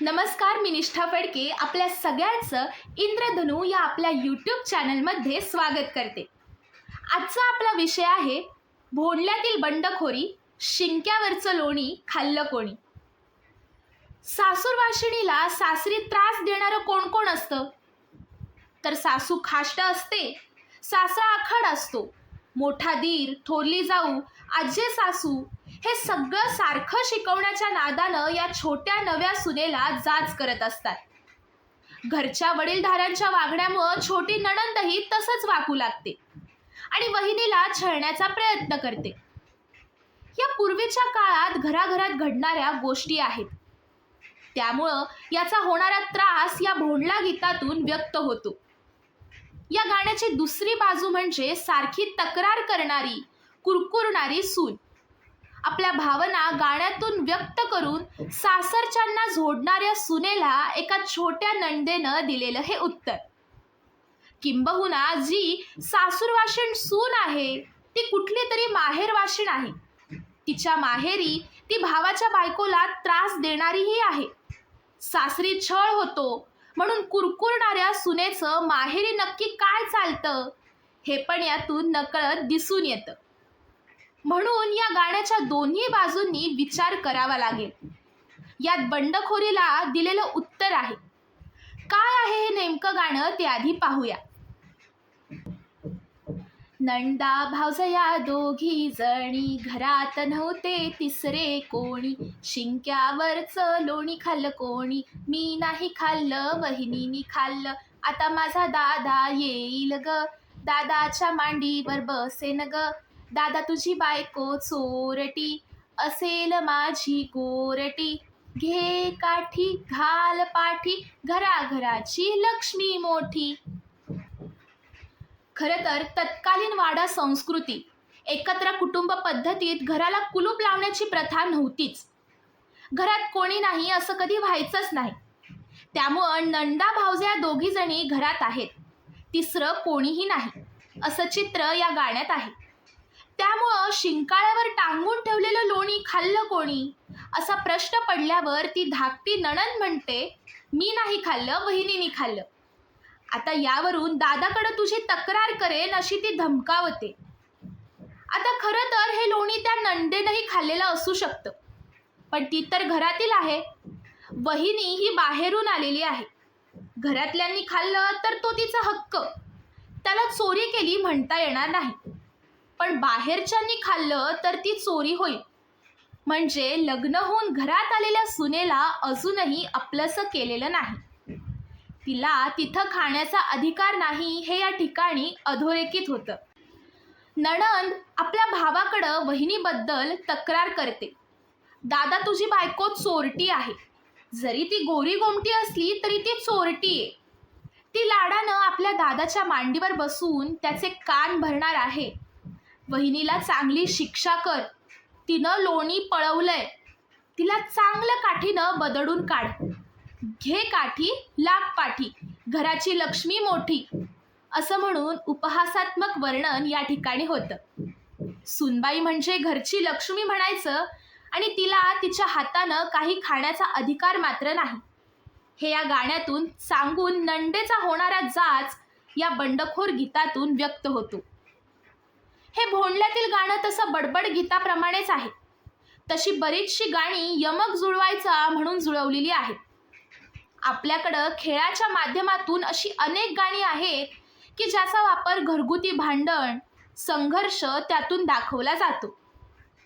नमस्कार मी निष्ठा फडके. आपल्या सगळ्यांचं इंद्रधनू या आपल्या यूट्यूब चॅनलमध्ये स्वागत करते. आजचा आपला विषय आहे भोंडल्यातील बंडखोरी शिंक्यावरचं लोणी खाल्लं कोणी सासूरवाशिणीला सासरी त्रास देणारं कोण कोण असतं? तर सासू खाष्ट असते सासरा आखड असतो. मोठा दीर थोरली जाऊ आजे सासू हे सगळं सारखं शिकवण्याच्या नादानं या छोट्या नव्या सुनेला जाच करत असतात. घरच्या वडीलधाऱ्यांच्या वागण्यामुळं छोटी नणंदही तसंच वाकू लागते आणि वहिनीला छळण्याचा प्रयत्न करते. या पूर्वीच्या काळात घराघरात घडणाऱ्या गोष्टी आहेत. त्यामुळं याचा होणारा त्रास या भोंडला गीतातून व्यक्त होतो. या गाण्याची दुसरी बाजू म्हणजे सारखी तक्रार करणारी कुरकुरणारी सून. आपल्या भावना गाण्यातून व्यक्त करून सासरच्यांना झोडणाऱ्या सुनेला एका छोट्या नंदेनं दिलेलं हे उत्तर. किंबहुना जी सासूरवाशीण सून आहे ती कुठली तरी माहेरवाशीण आहे. तिच्या माहेरी ती भावाच्या बायकोला त्रास देणारीही आहे. सासरी छळ होतो म्हणून कुरकुरणाऱ्या सुनेचं माहेरी नक्की काय चालतं हे पण यातून नकळत दिसून येतं. म्हणून या गाण्याच्या दोन्ही बाजूंनी विचार करावा लागेल. यात बंडखोरीला दिलेलं उत्तर आहे. काय आहे हे नेमकं गाणं ते आधी पाहूया. नंदा भावजया दोघी जणी घरात नव्हते तिसरे कोणी. शिंक्यावरचं लोणी खाल्लं कोणी. मी नाही खाल्लं वहिनीनी खाल्लं. आता माझा दादा येईल ग. दादाच्या मांडीवर बसेन ग. दादा तुझी बायको चोरटी असेल माझी गोरटी. घे काठी घाल पाठी घराघराची लक्ष्मी मोठी. खरं तर तत्कालीन वाडा संस्कृती एकत्र कुटुंब पद्धतीत घराला कुलूप लावण्याची प्रथा नव्हतीच. घरात कोणी नाही असं कधी व्हायचंच नाही. त्यामुळं नंदा भावजे या दोघी जणी घरात आहेत. तिसरं कोणीही नाही असं चित्र या गाण्यात आहे. त्यामुळं शिंकाळ्यावर टांगून ठेवलेलं लोणी खाल्लं कोणी? असा प्रश्न पडल्यावर ती धाकटी नणन म्हणते मी नाही खाल्लं वहिनीनी खाल्लं. आता यावरून दादाकडे तुझी तक्रार करेन अशी ती धमकावते. आता खरं तर हे लोणी त्या नंदेनंही खाल्लेलं असू शकतं पण ती तर घरातील आहे. वहिनी ही बाहेरून आलेली आहे. घरातल्यांनी खाल्लं तर तो तिचा हक्क. त्याला चोरी केली म्हणता येणार नाही. पण बाहेरच्यांनी खाल्लं तर ती चोरी होईल. म्हणजे लग्न होऊन घरात आलेल्या सुनेला अजूनही आपलंसं केलेलं नाही. तिला तिथं खाण्याचा अधिकार नाही हे या ठिकाणी अधोरेखित होतं. नणंद आपल्या भावाकडं वहिनीबद्दल तक्रार करते. दादा तुझी बायको चोरटी आहे. जरी ती गोरी गोमटी असली तरी ती चोरटी आहे ती लाडानं आपल्या दादाच्या मांडीवर बसून त्याचे कान भरणार आहे. वहिनीला चांगली शिक्षा कर. तिनं लोणी पळवलंय. तिला चांगलं काठीनं बदडून काढ. घे काठी लाग पाठी. घराची लक्ष्मी मोठी. असं म्हणून उपहासात्मक वर्णन या ठिकाणी होतं. सुनबाई म्हणजे घरची लक्ष्मी म्हणायचं आणि तिला तिच्या हातानं काही खाण्याचा अधिकार मात्र नाही. हे या गाण्यातून सांगून नंडेचा होणारा जाच या बंडखोर गीतातून व्यक्त होतो. हे भोंडल्यातील गाणं तसं बडबड गीताप्रमाणेच आहे. तशी बरीचशी गाणी यमक जुळवायचा म्हणून जुळवलेली आहेत. आपल्याकडं खेळाच्या माध्यमातून अशी अनेक गाणी आहेत की ज्याचा वापर घरगुती भांडण संघर्ष त्यातून दाखवला जातो.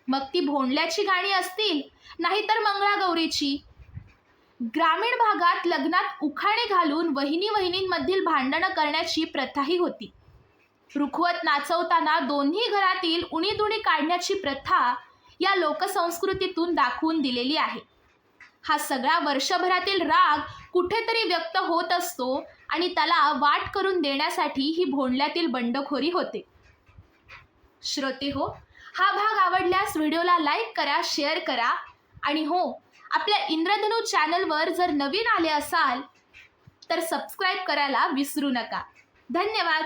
मग ती भोंडल्याची गाणी असतील नाहीतर मंगळागौरीची. ग्रामीण भागात लग्नात उखाणे घालून वहिनी वहिनींमधील भांडणं करण्याची प्रथाही होती. रुखवत नाचवताना दोन्ही घरातील उणीदुणी काढण्याची प्रथा या लोकसंस्कृतीतून दाखवून दिलेली आहे. हा सगळा वर्षभरातील राग कुठेतरी व्यक्त होत असतो आणि त्याला वाट करून देण्यासाठी ही भोंडल्यातील बंडखोरी होते. श्रोते हो हा भाग आवडल्यास व्हिडिओला लाईक करा शेअर करा आणि हो आपल्या इंद्रधनू चॅनलवर जर नवीन आले असाल तर सबस्क्राईब करायला विसरू नका. धन्यवाद.